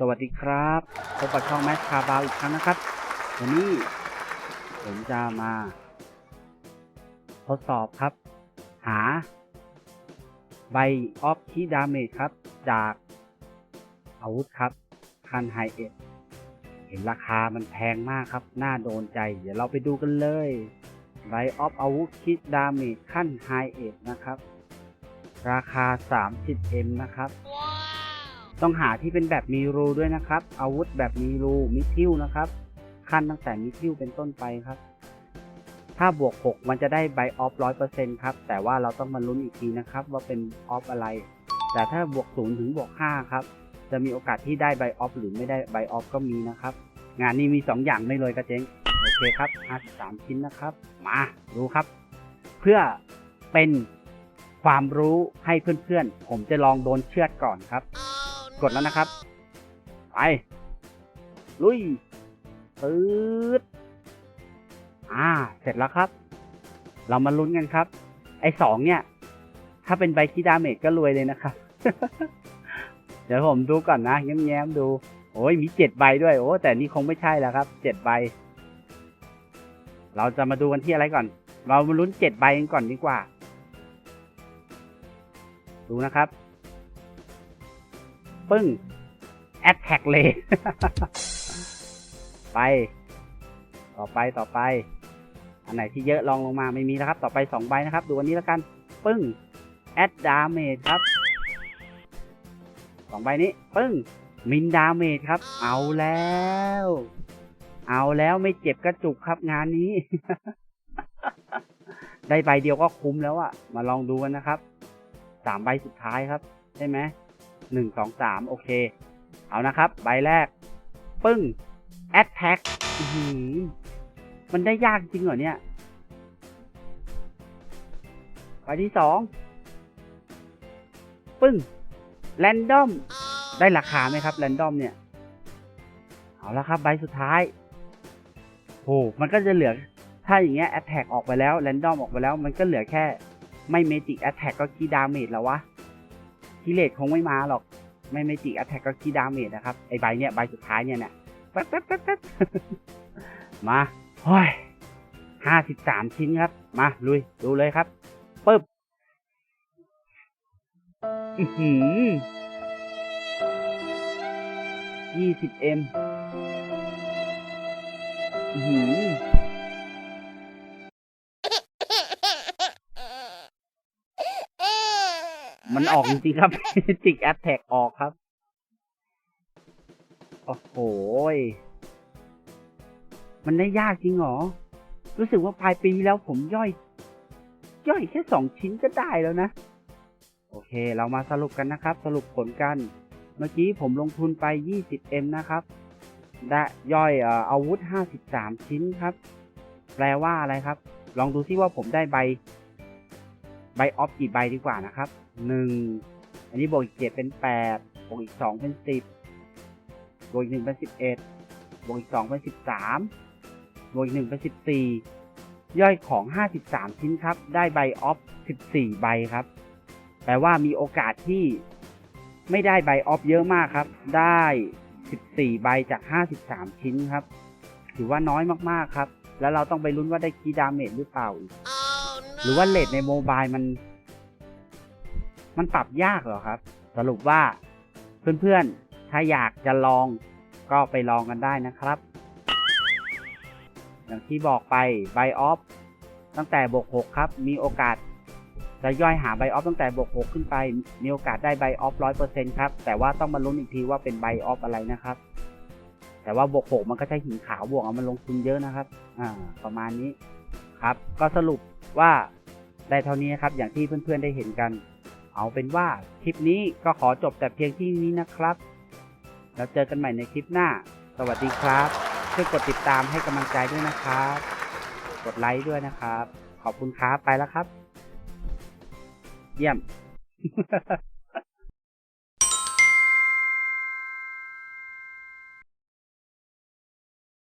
สวัสดีครับพบกับช่องแมสคาบาวอีกครั้งนะครับ วันนี้ผมจะมา ทดสอบครับ หาใบออฟคีดาเมจครับ จากอาวุธครับ คันไฮเอ็ดเห็นราคามันแพงมากครับ น่าโดนใจ เดี๋ยวเราไปดูกันเลยใบออฟอาวุธคิดดาเมจขั้นไฮเอ็ดนะครับ ราคา 30M นะครับ ต้องหาที่เป็นแบบมีรูด้วยนะครับ อาวุธแบบมีรูมิทิวนะครับ ขั้นตั้งแต่มิทิวเป็นต้นไปครับ ถ้าบวก 6 มันจะได้ใบออฟร้อยเปอร์เซ็นต์ครับ แต่ว่าเราต้องมาลุ้นอีกทีนะครับ ว่าเป็นออฟอะไร แต่ถ้าบวก 0 ถึงบวก 5 ครับ จะมีโอกาสที่ได้ใบออฟหรือไม่ได้ใบออฟก็มีนะครับ งานนี้มี 2 อย่างไม่เลยกระเจ๊งโอเคครับ53ชิ้นนะครับ มาดูครับ เพื่อเป็นความรู้ให้เพื่อนๆ ผมจะลองโดนเชือดก่อนครับ กดแล้วนะครับ ไป ลุยปื๊ดอ่า เสร็จแล้วครับ เรามาลุ้นกันครับ ไอ้สองเนี่ย ถ้าเป็นใบคีดาเมจก็รวยเลยนะครับ เดี๋ยวผมดูก่อนนะแง้มๆดู โอ้ยมีเจ็ดใบด้วย โอ้ แต่นี่คงไม่ใช่แล้วครับ เจ็ดใบ เราจะมาดูกันที่อะไรก่อน เรามาลุ้นเจ็ดใบกันก่อนดีกว่า ดูนะครับ ปึ้งแอดแท็กเลย ไป ต่อไปต่อไป อันไหนที่เยอะลองลงมาไม่มีแล้วครับ ต่อไปสองใบนะครับ ดูอันนี้แล้วกัน ปึ้งแอดดาเมจครับสองใบนี้ ปึ้งมินดาเมจครับ เอาแล้ว เอาแล้วไม่เจ็บกระจุกครับงานนี้ ได้ใบเดียวก็คุ้มแล้วอะมาลองดูกันนะครับสามใบสุดท้ายครับ ใช่ไหม หนึ่งสองสามโอเค เอานะครับ ใบแรก ปึ้ง attack อื้อหือมันได้ยากจริงเหรอเนี่ย ใบที่สองปึ้ง random ได้ราคาไหมครับ random เนี่ย เอาละครับ ใบสุดท้ายโหมันก็จะเหลือถ้าอย่างเงี้ย attack ออกไปแล้ว random ออกไปแล้ว มันก็เหลือแค่ไม่ magic attack ก็คีดาเมจแล้ววะ กิเลสคงไม่มาหรอก ไม่ไม่จิกอัตแทกก็คีดาเมจนะครับ ไอใบเนี้ยใบสุดท้ายเนี่ยเนี่ยแป๊บแป๊บแป๊บแป๊บมาโอ้ยห้าสิบสามชิ้นครับ มาลุยดูเลยครับปึ๊บอือหือยี่สิบเอ็มอือ มันออกจริงครับ จิกแอตแทกออกครับ โอ้โห มันได้ยากจริงหรอ รู้สึกว่าปลายปีแล้วผมย่อย ย่อยแค่สองชิ้นก็ได้แล้วนะ โอเค เรามาสรุปกันนะครับ สรุปผลกัน เมื่อกี้ผมลงทุนไป 20M นะครับ ได้ย่อยเอ่ออาวุธ 53 ชิ้นครับ แปลว่าอะไรครับ ลองดูซิว่าผมได้ใบ ใบออฟกี่ใบดีกว่านะครับหนึ่งอันนี้บวกอีกเจ็ดเป็นแปดบวกอีกสองเป็นสิบบวกอีกหนึ่งเป็นสิบเอ็ดบวกอีกสองเป็นสิบสามบวกอีกหนึ่งเป็นสิบสี่ย่อยของห้าสิบสามชิ้นครับ ได้ใบออฟสิบสี่ใบครับ แปลว่ามีโอกาสที่ไม่ได้ใบออฟเยอะมากครับ ได้สิบสี่ใบจากห้าสิบสามชิ้นครับ ถือว่าน้อยมากๆครับ แล้วเราต้องไปลุ้นว่าได้คีดาเมจหรือเปล่าอีก หรือว่าเลทในโมบายมัน มันปรับยากเหรอครับ สรุปว่าเพื่อนๆ ถ้าอยากจะลองก็ไปลองกันได้นะครับ อย่างที่บอกไปไบออฟตั้งแต่บวก6ครับ มีโอกาส จะย่อยหาไบออฟตั้งแต่บวก6ขึ้นไป มีโอกาสได้ไบออฟร้อยเปอร์เซ็นครับ แต่ว่าต้องมาลุ้นอีกทีว่าเป็นไบออฟอะไรนะครับ แต่ว่าบวก6มันก็ใช้หินขาวบวกเอามันลงทุนเยอะนะครับ อ่า ประมาณนี้ครับ ก็สรุป ว่าได้เท่านี้นะครับ อย่างที่เพื่อนๆได้เห็นกัน เอาเป็นว่าคลิปนี้ก็ขอจบแต่เพียงที่นี้นะครับ แล้วเจอกันใหม่ในคลิปหน้า สวัสดีครับช่วยกดติดตามให้กำลังใจด้วยนะครับ กดไลค์ด้วยนะครับ ขอบคุณครับไปแล้วครับ เยี่ยม